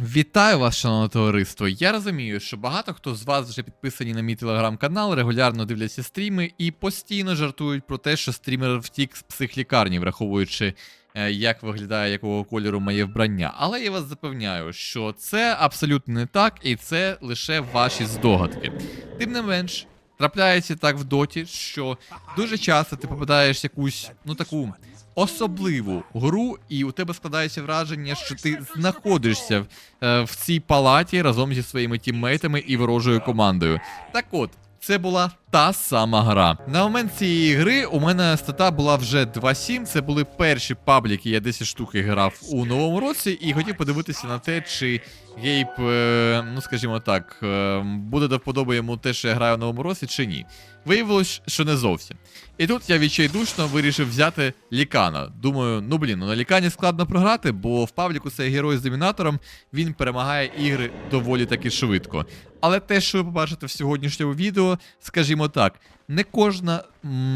Вітаю вас, шановне товариство. Я розумію, що багато хто з вас вже підписані на мій телеграм-канал, регулярно дивляться стріми і постійно жартують про те, що стрімер втік з психлікарні, враховуючи, е, як виглядає якого кольору моє вбрання. Але я вас запевняю, що це абсолютно не так, і це лише ваші здогадки. Тим не менш, трапляється так в доті, що дуже часто ти попадаєш якусь, ну таку особливу гру, і у тебе складається враження, що ти знаходишся в, е, в цій палаті разом зі своїми тіммейтами і ворожою командою. Так от. Це була та сама гра. На момент цієї гри у мене стата була вже 2.7. Це були перші пабліки, я 10 штук грав у новому році, і хотів подивитися на те, чи Гейб, е, ну скажімо так, е, буде до вподоби йому те, що я граю в новому році, чи ні. Виявилось, що не зовсім. І тут я відчайдушно вирішив взяти лікана. Думаю, ну блін, ну на лікані складно програти, бо в пабліку цей герой з домінатором він перемагає ігри доволі таки швидко. Але те, що ви побачите в сьогоднішньому відео, скажімо так, не кожна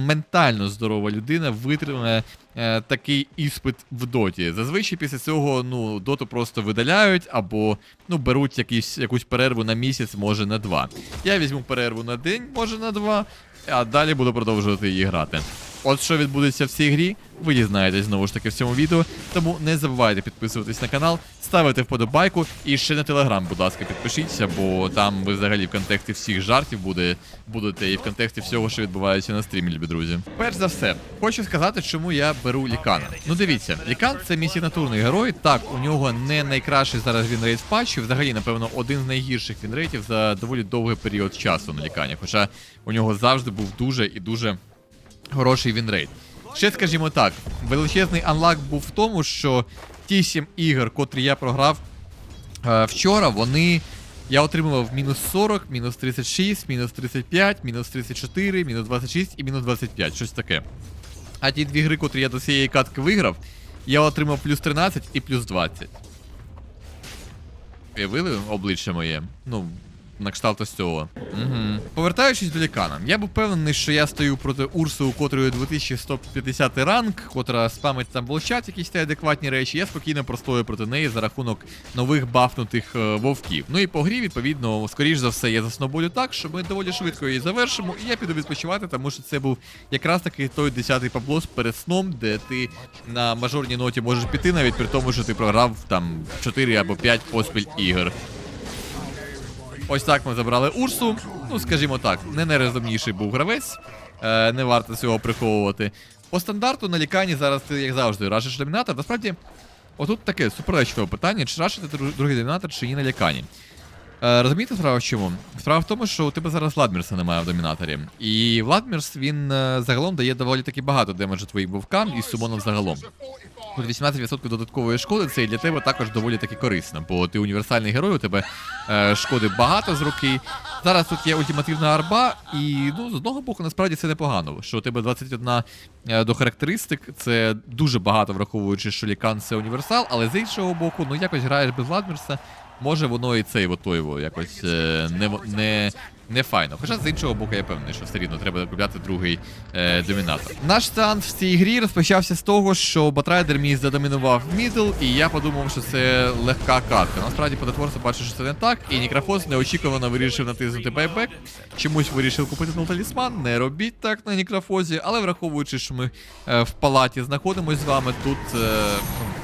ментально здорова людина витримає е, такий іспит в доті. Зазвичай після цього ну, доту просто видаляють або ну, беруть якісь, якусь перерву на місяць, може на два. Я візьму перерву на день, може на два, а далі буду продовжувати її грати. От що відбудеться в цій грі, ви дізнаєтесь знову ж таки в цьому відео. Тому не забувайте підписуватись на канал, ставити вподобайку і ще на телеграм, будь ласка, підпишіться, бо там ви взагалі в контексті всіх жартів буде, будете і в контексті всього, що відбувається на стрімі, любі друзі. Перш за все, хочу сказати, чому я беру лікана. Ну дивіться, лікан це мій сигнатурний герой. Так, у нього не найкращий зараз вінрейт в патчі, взагалі, напевно, один з найгірших вінрейтів за доволі довгий період часу на лікані. Хоча у нього завжди був дуже і дуже хороший вінрейт. Ще скажімо так, величезний анлак був в тому, що ті 7 ігор, котрі я програв е, вчора, вони. Я отримував мінус 40, мінус 36, мінус 35, мінус 34, мінус 26 і мінус 25, щось таке. А ті дві гри, котрі я до цієї катки виграв, я отримав плюс 13 і плюс 20. Уявили обличчя моє? Ну, на кшталт ось цього. Угу. Повертаючись до лікана, я був впевнений, що я стою проти Урсу, у котрої 2150 ранг, котра спамить там блочат якісь та адекватні речі. Я спокійно простою проти неї за рахунок нових бафнутих е, вовків. Ну і по грі, відповідно, скоріш за все, я засноболю так, що ми доволі швидко її завершимо, і я піду відпочивати, тому що це був якраз таки той 10-й паблос перед сном, де ти на мажорній ноті можеш піти, навіть при тому, що ти програв там 4 або 5 поспіль ігор. Ось так ми забрали Урсу. Ну, скажімо так, не найрозумніший був гравець. Е, не варто цього приховувати. По стандарту на лікані зараз ти, як завжди, рашиш домінатор. Насправді, отут таке суперечливе питання, чи рашити другий домінатор, чи ні на лікані. Е, розумієте справа в чому? Справа в тому, що у тебе зараз Владмірса немає в домінаторі. І Владмірс він е, загалом дає доволі таки багато демеджу твоїм вовкам і сумонам загалом. Тут 18% додаткової шкоди, це і для тебе також доволі таки корисно, бо ти універсальний герой, у тебе е, шкоди багато з руки. Зараз тут є ультимативна арба, і ну, з одного боку, насправді це непогано, що у тебе 21 е, до характеристик, це дуже багато, враховуючи, що лікан це універсал, але з іншого боку, ну якось граєш без Владмірса, може воно і цей отойво якось е, не, не, не файно. Хоча з іншого боку, я певний, що все рівно треба купляти другий е, домінатор. Наш сеанс в цій грі розпочався з того, що Батрайдер мій задомінував мідл, і я подумав, що це легка катка. Насправді подотворство бачу, що це не так, і Нікрофос неочікувано вирішив натиснути байбек. Чомусь вирішив купити ну, талісман. Не робіть так на Нікрофозі, але враховуючи, що ми е, в палаті знаходимось з вами, тут. Е, ну,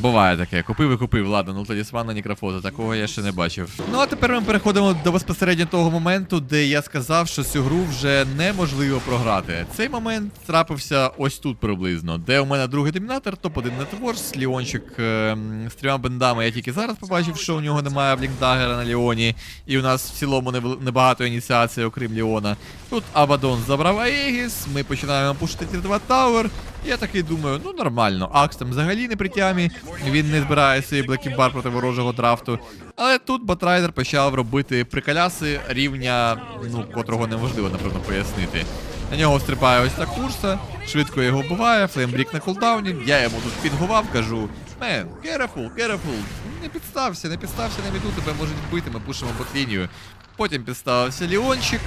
Буває таке, купив і купив, ладно, ну талісман на нікрофоза, такого я ще не бачив. Ну а тепер ми переходимо до безпосередньо того моменту, де я сказав, що цю гру вже неможливо програти. Цей момент трапився ось тут приблизно, де у мене другий домінатор, топ-1 нетворс, Ліончик е, з трьома бендами. Я тільки зараз побачив, що у нього немає блінкдагера на Ліоні, і у нас в цілому небагато ініціацій, окрім Ліона. Тут Абадон забрав Аегіс, ми починаємо пушити тір 2 Тауер. Я такий думаю, ну нормально, Акс там взагалі не при тямі, він не збирає свій блекібар проти ворожого драфту. Але тут Батрайдер почав робити приколяси рівня, ну, котрого неможливо, напевно, пояснити. На нього стрибає ось та курса, швидко його вбиває, флеймбрік на кулдауні. Я йому тут підгував, кажу: Мен, careful, careful, не підстався, не підстався на біду, тебе можуть вбити, ми пушимо ботлінію. Потім підставився Ліончик,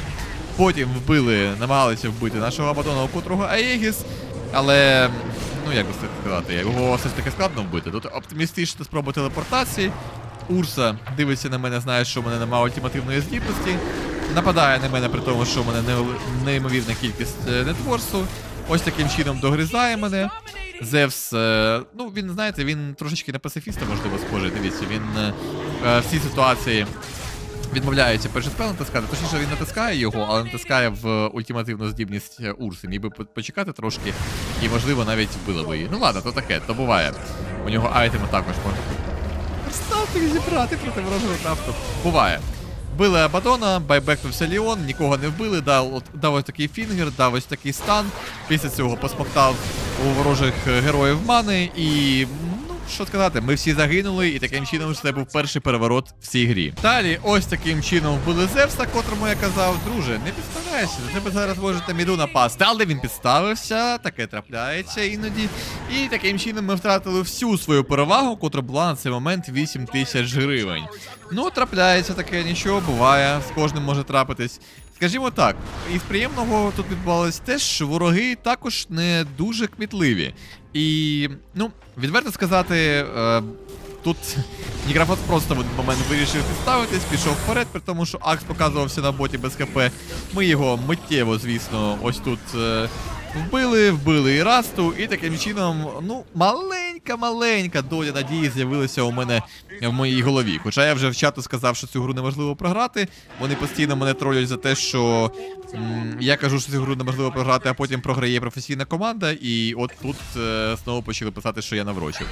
потім вбили, намагалися вбити нашого Абадона, у котрого Аегіс. Але, ну як би це сказати, його все ж таки складно вбити. Тут оптимістична спроба телепортації. Урса дивиться на мене, знає, що в мене немає ультимативної здібності. Нападає на мене при тому, що в мене неймовірна кількість е, нетворсу. Ось таким чином догризає мене. Зевс, е, ну він, знаєте, він трошечки на пацифіста, можливо, схожий. Дивіться, він е, в цій ситуації відмовляється перший спел натискати. Точніше, він натискає його, але натискає в ультимативну здібність Урси. Міг би почекати трошки, і можливо навіть вбило би її. Ну ладно, то таке, то буває. У нього айтеми також можна. Ставте зібрати проти ворожого нафту. Буває. Били Абадона, байбекнувся Ліон, нікого не вбили, дав, дав ось такий фінгер, дав ось такий стан. Після цього посмоктав у ворожих героїв мани і. Що сказати, ми всі загинули, і таким чином це був перший переворот в цій грі. Далі, ось таким чином вбили Зевса, котрому я казав, друже, не підставляйся, тебе зараз можете міду напасти. Але він підставився, таке трапляється іноді. І таким чином ми втратили всю свою перевагу, котра була на цей момент 8 тисяч гривень. Ну, трапляється таке, нічого буває, з кожним може трапитись. Скажімо так, із приємного тут відбувалось те, що вороги також не дуже кмітливі. І, ну, відверто сказати, е, тут Нікрафос просто в один момент вирішив підставитись, пішов вперед, при тому, що Акс показувався на боті без ХП. Ми його миттєво, звісно, ось тут е, вбили, вбили і Расту, і таким чином, ну, маленька-маленька доля надії з'явилася у мене в моїй голові. Хоча я вже в чату сказав, що цю гру неможливо програти. Вони постійно мене тролять за те, що м, я кажу, що цю гру неможливо програти, а потім програє професійна команда. І от тут е, знову почали писати, що я наврочив.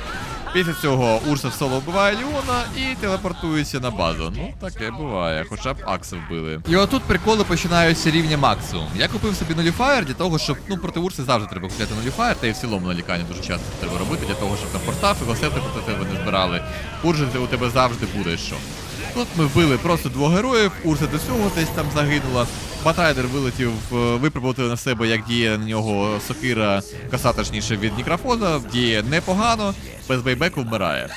Після цього Урса в соло вбиває Ліона і телепортується на базу. Ну, таке буває, хоча б Акса вбили. І отут приколи починаються рівня максимум. Я купив собі нуліфаєр для того, щоб ну проти Урси завжди треба купляти нуліфаєр, та і в цілому на лікарні дуже часто треба робити для того, щоб там портав і госети проти тебе не збирали. Уржи у тебе завжди буде що. Тут ми вбили просто двох героїв, Урса до цього десь там загинула. Батрайдер вилетів, е, випробувати на себе, як діє на нього сокира, коса точніше від Нікрофоза, діє непогано, без бейбеку вмирає.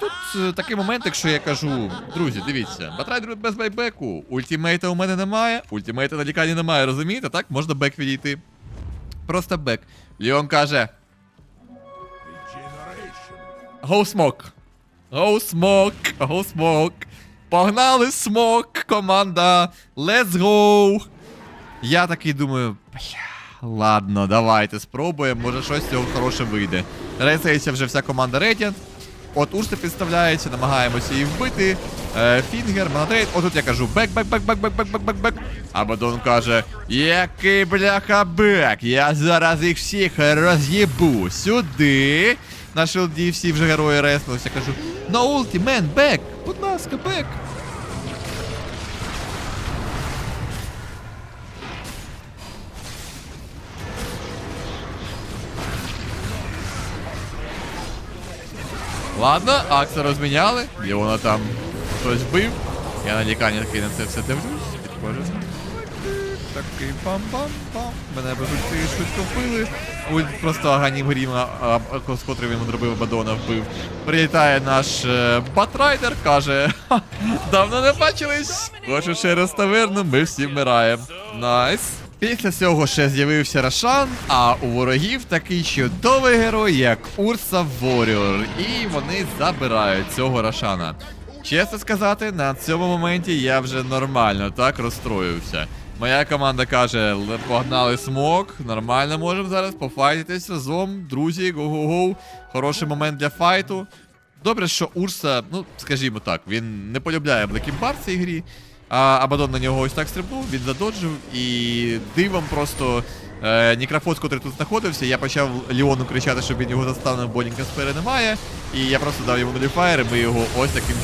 Тут е, такий момент, якщо я кажу, друзі, дивіться, Батрайдер без бейбеку, ультімейта у мене немає, ультімейта на лікарні немає, розумієте? Так, можна бек відійти. Просто бек. Леон каже. Go smoke. Go smoke. Go smoke. Погнали смок, команда. Let's go. Я такий думаю, бля, ладно, давайте спробуємо, може щось з цього хороше вийде. Рейсається вже вся команда Radiant. От Урса підставляється, намагаємося її вбити. Е, Фінгер, Монотейт. Отут я кажу бек, бек, бек, бек, бек, бек, бек, бек, бек. А Бадон каже: Який бляха бек, я зараз їх всіх роз'єбу сюди. На шилді всі вже герої реснулися. Кажу, на улті, мен, бек, будь ласка, бек. Ладно, Акса розміняли, Леона там хтось вбив. Я на лікарні такий на це все дивлюсь, підходжу. Такий бам-бам-бам. Мене без ульти швидко вбили. Ульт просто Аганім Гріма, з котрим він зробив Бадона вбив. Прилітає наш е, Батрайдер, каже: «Ха, давно не бачились. Хочу ще раз таверну, ми всі вмираємо. Найс. Після цього ще з'явився Рошан, а у ворогів такий чудовий герой, як Урса Воріор. І вони забирають цього Рошана. Чесно сказати, на цьому моменті я вже нормально так розстроївся. Моя команда каже: «Ле- погнали смок, нормально можемо зараз пофайтитись разом, друзі, го-го-го. Хороший момент для файту. Добре, що Урса, ну скажімо так, він не полюбляє Блекімбар в цій грі. А Абадон на нього ось так стрибнув, він задоджив і дивом просто е, Нікрофос, котрий тут знаходився, я почав Ліону кричати, щоб він його заставив, бо Лінкаспери немає. І я просто дав йому нуліфаєр, і ми його ось таким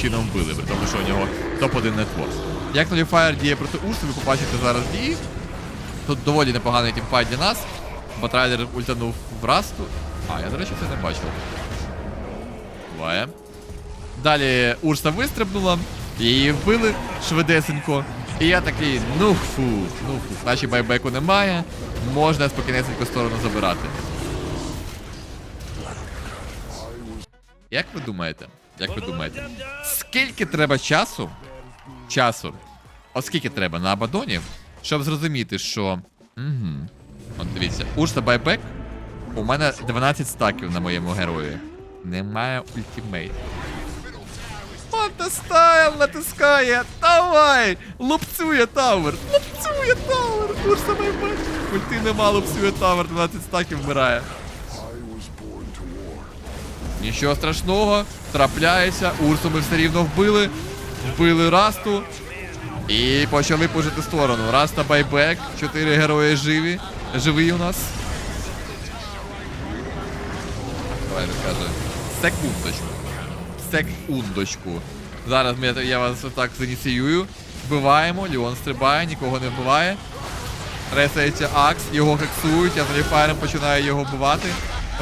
чином вбили, при тому, що у нього топ-1 нетворс. Як нуліфаєр діє проти Урси, ви побачите зараз дії. Тут доволі непоганий тімфайт для нас. Батрайдер ультанув в расту. А, я, до речі, це не бачив. Буває. Далі Урса вистрибнула, її вбили швидесенько. І я такий, ну фу, ну фу, наче байбеку немає, можна спокійнесенько сторону забирати. Як ви думаєте? Як ви думаєте? Скільки треба часу? Часу. От скільки треба на Абадоні, щоб зрозуміти, що. Угу. От дивіться, Урса байбек. У мене 12 стаків на моєму герої. Немає ультимейт. Фантастайл натискає! Давай! Лупцює тавер! Лупцює тавер! Курса майбах! Ульти нема, лупцює тавер, 12 стаків вмирає. Нічого страшного, трапляється, Урсу ми все рівно вбили. Вбили Расту. І почали пушити сторону. Раста байбек, 4 герої живі. Живий у нас. Давай каже. Секундочку. Секундочку. Зараз ми, я вас отак зініціюю. Вбиваємо, Ліон стрибає, нікого не вбиває. Ресається Акс, його хексують, я з починаю його вбивати.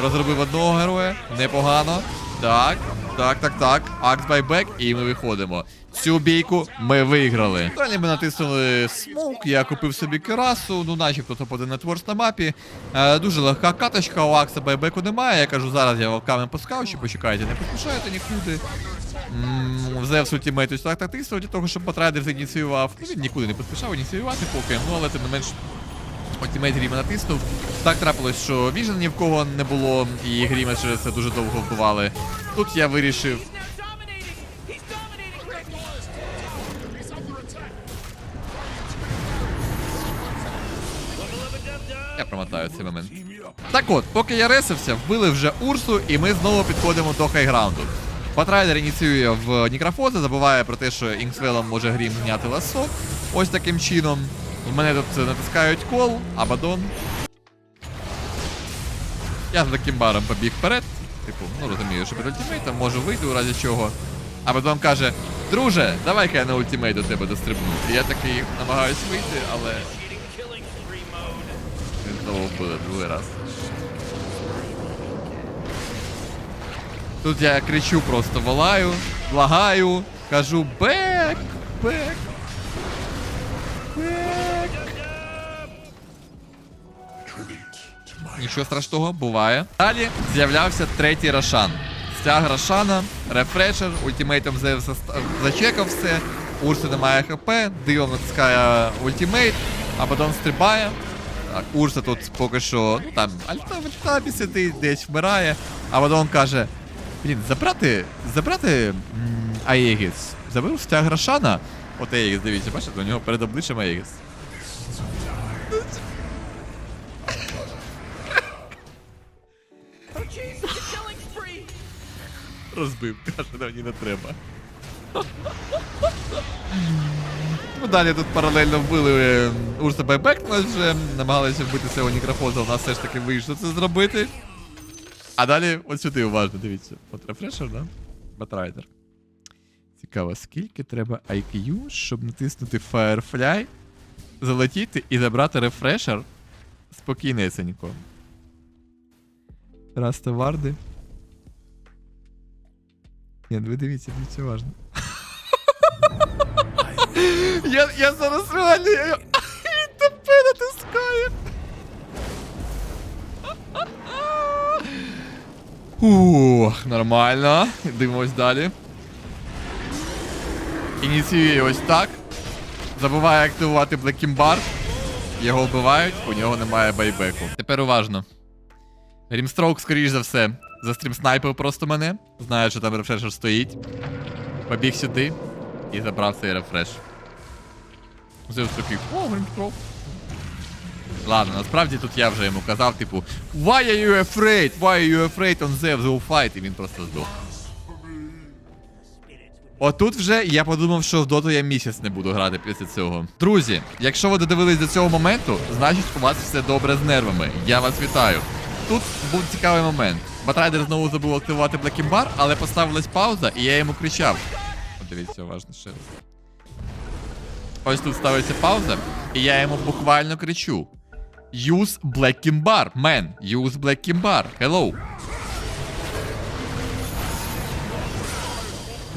Розробив одного героя, непогано. Так, так, так, так. Акс байбек, і ми виходимо. Цю бійку ми виграли. Далі ми натиснули смок, я купив собі керасу, ну начебто топ-1 нетворс на мапі. Е, дуже легка каточка, у Акса байбеку немає. Я кажу, зараз я вовками пускав, почекайте, не поспішайте нікуди. Зевс ультимейт ось так тактично, для того, щоб Батрайдер зініціював. Ну, він нікуди не поспішав ініціювати поки, ну але тим не менш ультимейт Гріма натиснув. Так трапилось, що Віжен ні в кого не було, і Гріма через це дуже довго вбивали. Тут я вирішив. Я промотаю цей момент. Так от, поки я ресився, вбили вже Урсу, і ми знову підходимо до хайграунду. Патрайдер ініціює в Нікрофози, забуває про те, що Інксвелом може грім зняти ласо. Ось таким чином. В мене тут натискають кол, Абадон. Я з таким баром побіг вперед. Типу, ну розумію, що під ультимейтом можу вийти у разі чого. Абадон каже: Друже, давай-ка я на ультимейт до тебе дострибну. І я такий намагаюсь вийти, але він знову вбили другий раз. Тут я кричу просто волаю, благаю, кажу бек. Бек. Нічого страшного, буває. Далі з'являвся третій Рошан. Стяг Рошана, рефрешер, ультимейтом зачекав все. Урси немає хп, дивом натискає ультимейт, а потім стрибає. Так, Урса тут поки що, ну там, альта в альтабі сидить, десь вмирає, а потім каже: Блін, забрати, забрати м, Аегіс. Забив стяг Рошана. От Аегіс, дивіться, бачите, у нього перед обличчям Аегіс. Розбив, каже, мені не треба. Ну, далі тут паралельно вбили е, Урса Байбек, вже намагалися вбити цього Нікрофоза, у нас все ж таки вийшло це зробити. А далі от сюди уважно, дивіться. От рефрешер, да? Батрайдер. Цікаво, скільки треба IQ, щоб натиснути Firefly, залетіти і забрати рефрешер спокійнесенько. Раз варди. Ну ви дивіться, дивіться уважно. я, я зараз реально. Я... Він тебе натискає. Ух, нормально. Дивимось далі. Ініціює ось так. Забуває активувати Блекімбар. Його вбивають, у нього немає байбеку. Тепер уважно. Грімстроук, скоріш за все, застрім снайпив просто мене. Знає, що там рефрешер стоїть. Побіг сюди і забрав цей рефреш. Зевс такий, о, Грімстроук. Ладно, насправді тут я вже йому казав, типу, Why are you afraid? Why are you afraid on Zeus go fight? І він просто здох. Отут вже я подумав, що в доту я місяць не буду грати після цього. Друзі, якщо ви додивились до цього моменту, значить у вас все добре з нервами. Я вас вітаю. Тут був цікавий момент. Батрайдер знову забув активувати Блекімбар, але поставилась пауза, і я йому кричав. От дивіться, уважно ще раз. Ось тут ставиться пауза, і я йому буквально кричу: Use Black Kimbar, man, use Black Kimbar, hello.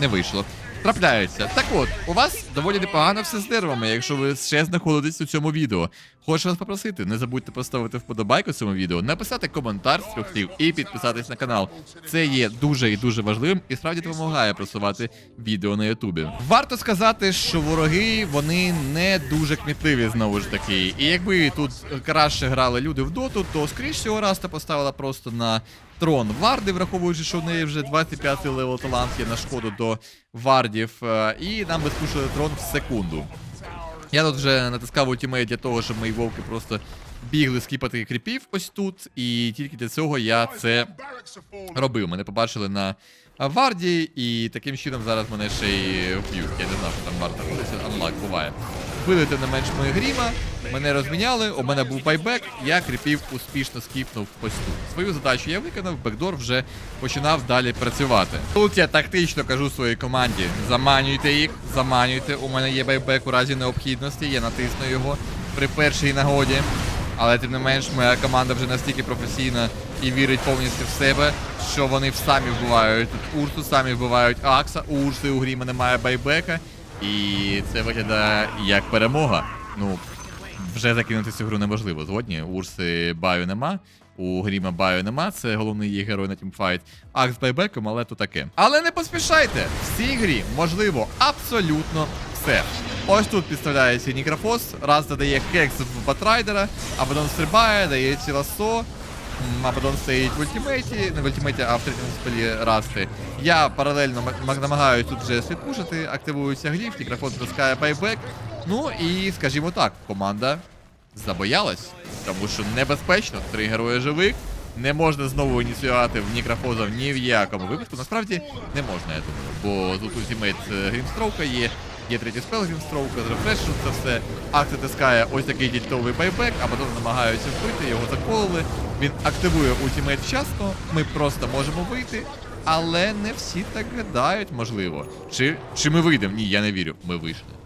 Не вийшло. Трапляється. Так от, у вас доволі непогано все з нервами, якщо ви ще знаходитесь у цьому відео. Хочу вас попросити, не забудьте поставити вподобайку цьому відео, написати коментар з трьох слів і підписатись на канал. Це є дуже і дуже важливим і справді допомагає просувати відео на Ютубі. Варто сказати, що вороги вони не дуже кмітливі знову ж таки. І якби тут краще грали люди в доту, то скоріш всього Раста поставила просто на трон варди, враховуючи, що в неї вже 25 левел талант є на шкоду до вардів, е, і нам би спушили трон в секунду. Я тут вже натискав ультимейт для того, щоб мої вовки просто бігли скіпати кріпів ось тут, і тільки для цього я це робив. Мене побачили на варді, і таким чином зараз мене ще й вб'ють. Я не знав, що там варта ходиться, анлак буває. Вбили тим не менш мої гріма, мене розміняли, у мене був байбек, я кріпів успішно скіпнув ось тут. Свою задачу я виконав, бекдор вже починав далі працювати. Тут я тактично кажу своїй команді: заманюйте їх, заманюйте. У мене є байбек у разі необхідності, я натисну його при першій нагоді. Але тим не менш, моя команда вже настільки професійна і вірить повністю в себе, що вони самі вбивають тут Урсу, самі вбивають Акса. У Урси у Гріма немає байбека. І це виглядає як перемога. Ну, вже закинути цю гру неможливо. Згодні, Урси баю нема. У Гріма баю нема, це головний її герой на тімфайт. Акс з байбеком, але то таке. Але не поспішайте! В цій грі можливо абсолютно все. Ось тут підставляється Нікрофос, раз додає хекс в Батрайдера, Абадон стрибає, дає ці ласо. Абадон стоїть в ультимейті, не в ультимейті, а в третьому спелі расти. Я паралельно намагаюся тут вже слідпушити, активується гліф, Нікрофос натискає байбек. Ну і скажімо так, команда забоялась, тому що небезпечно, три герої живих. Не можна знову ініціювати в Нікрофоза ні в якому випадку. Насправді не можна, я думаю. Бо тут ультимейт Грімстроука є, є третій спел Грімстроука, рефрешу це все. Акт натискає ось такий дільтовий байбек, а потім намагаються вбити, його заколили. Він активує ультимейт вчасно, ми просто можемо вийти. Але не всі так гадають, можливо. Чи, чи ми вийдемо? Ні, я не вірю. Ми вийшли.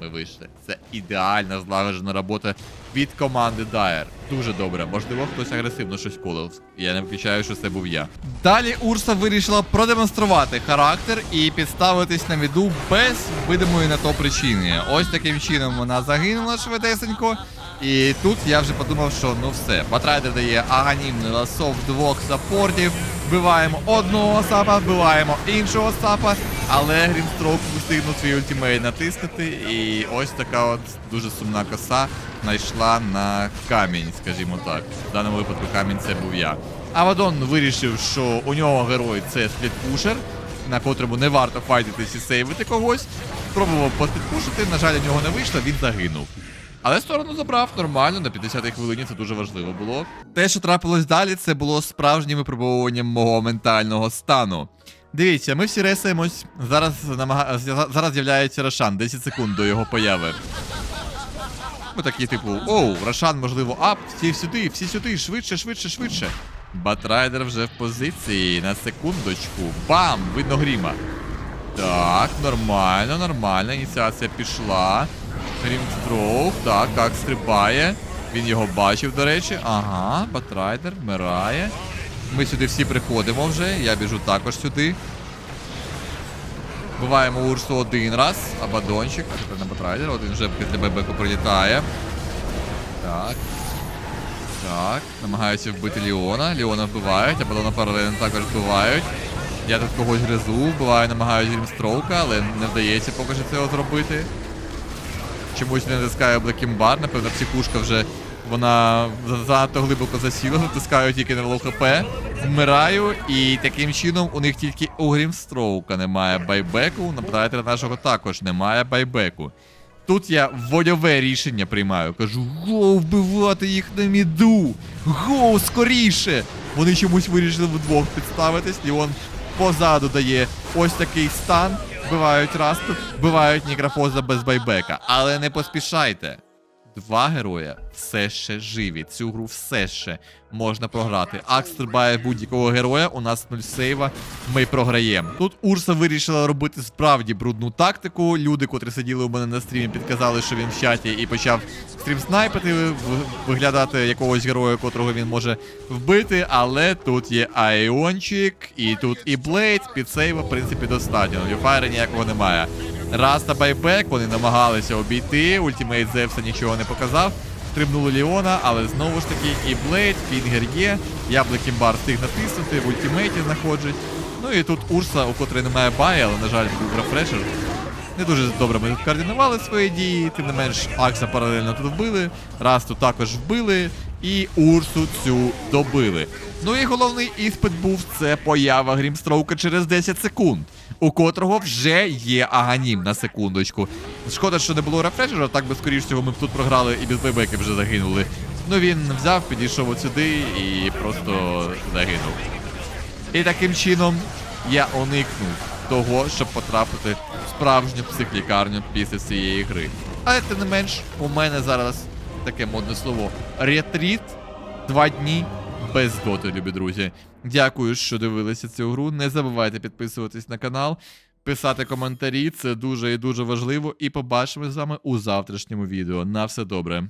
Ми вийшли. Це ідеальна злагоджена робота від команди Dyer. Дуже добре. Можливо, хтось агресивно щось колив. Я не виключаю, що це був я. Далі Урса вирішила продемонструвати характер і підставитись на віду без видимої на то причини. Ось таким чином вона загинула швидесенько. І тут я вже подумав, що ну все. Батрайдер дає аганімний ласо в двох саппортів. Вбиваємо одного сапа, вбиваємо іншого сапа, але Грімстроук встигнув свій ультимейт натиснути, і ось така от дуже сумна коса знайшла на камінь, скажімо так. В даному випадку камінь це був я. Авадон вирішив, що у нього герой це сплітпушер, на котрому не варто файтитись і сейвити когось. Спробував посплітпушити, на жаль, у нього не вийшло, він загинув. Але сторону забрав нормально, на 50-й хвилині це дуже важливо було. Те, що трапилось далі, це було справжнім випробовуванням мого ментального стану. Дивіться, ми всі ресаємось. Зараз намага... зараз з'являється Рошан, 10 секунд до його появи. Ми такі, типу, оу, Рошан, можливо, ап, всі сюди, всі сюди, швидше, швидше, швидше. Батрайдер вже в позиції на секундочку. Бам! Видно гріма. Так, нормально, нормально. Ініціація пішла. Грімстроук, так, як стрибає. Він його бачив, до речі. Ага, Батрайдер вмирає. Ми сюди всі приходимо вже. Я біжу також сюди. Буваємо Урсу один раз, Абадончик, а тепер на Батрайдер, один вже після бебеку прилітає. Так. Так, намагаюся вбити Ліона. Ліона вбивають, Абадона паралельно також вбивають. Я тут когось гризу, вбиваю, намагаюся Грімстроука, але не вдається поки що цього зробити. Чомусь не натискаю Блекімбар, напевно, психушка вже вона занадто глибоко засіла, натискаю тільки на лоу. Вмираю, і таким чином у них тільки у Грімстроука немає байбеку, на Прайтера нашого також немає байбеку. Тут я вольове рішення приймаю. Кажу, гоу, вбивати їх на міду! Гоу, скоріше! Вони чомусь вирішили вдвох підставитись, Ліон позаду дає ось такий стан, вбивають расту, вбивають Нікрофоза без байбека. Але не поспішайте. Два героя все ще живі. Цю гру все ще можна програти. Акс стрибає будь-якого героя. У нас нуль сейва. Ми програємо. Тут Урса вирішила робити справді брудну тактику. Люди, котрі сиділи у мене на стрімі, підказали, що він в чаті і почав стрім снайпити, виглядати якогось героя, котрого він може вбити. Але тут є Айончик, і тут і Блейд, під сейва, в принципі, достатньо. Люфайра ніякого немає. Раз та байбек, вони намагалися обійти. Ультимейт Зевса нічого не показав. Стрибнули Ліона, але знову ж таки і Блейд, Фінгер є. Яблик Імбар встиг натиснути, в ультимейті знаходжуть. Ну і тут Урса, у котрої немає бая, але, на жаль, був рефрешер. Не дуже добре ми координували свої дії, тим не менш Акса паралельно тут вбили, Расту також вбили, і Урсу цю добили. Ну і головний іспит був це поява Грімстроука через 10 секунд, у котрого вже є аганім на секундочку. Шкода, що не було рефрешера, так би скоріш всього ми б тут програли і без байбеки вже загинули. Ну він взяв, підійшов от сюди і просто загинув. І таким чином я уникнув того, щоб потрапити в справжню психлікарню після цієї гри. Але тим не менш, у мене зараз таке модне слово ретріт. Два дні без доти, любі друзі. Дякую, що дивилися цю гру. Не забувайте підписуватись на канал, писати коментарі. Це дуже і дуже важливо. І побачимо з вами у завтрашньому відео. На все добре.